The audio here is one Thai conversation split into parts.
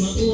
มาอว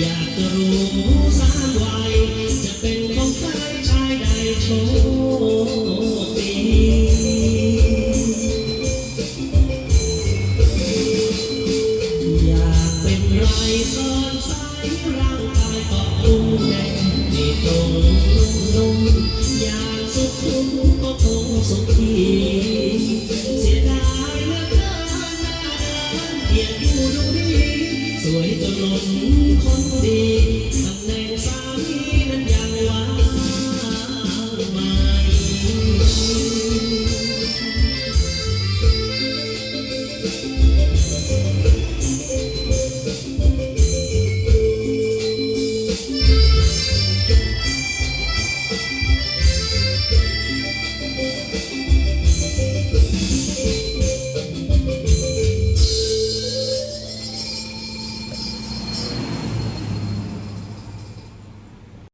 อยากจะรู้สามวจะเป็นของใครชายใดโชคดีอยากเป็นไรก็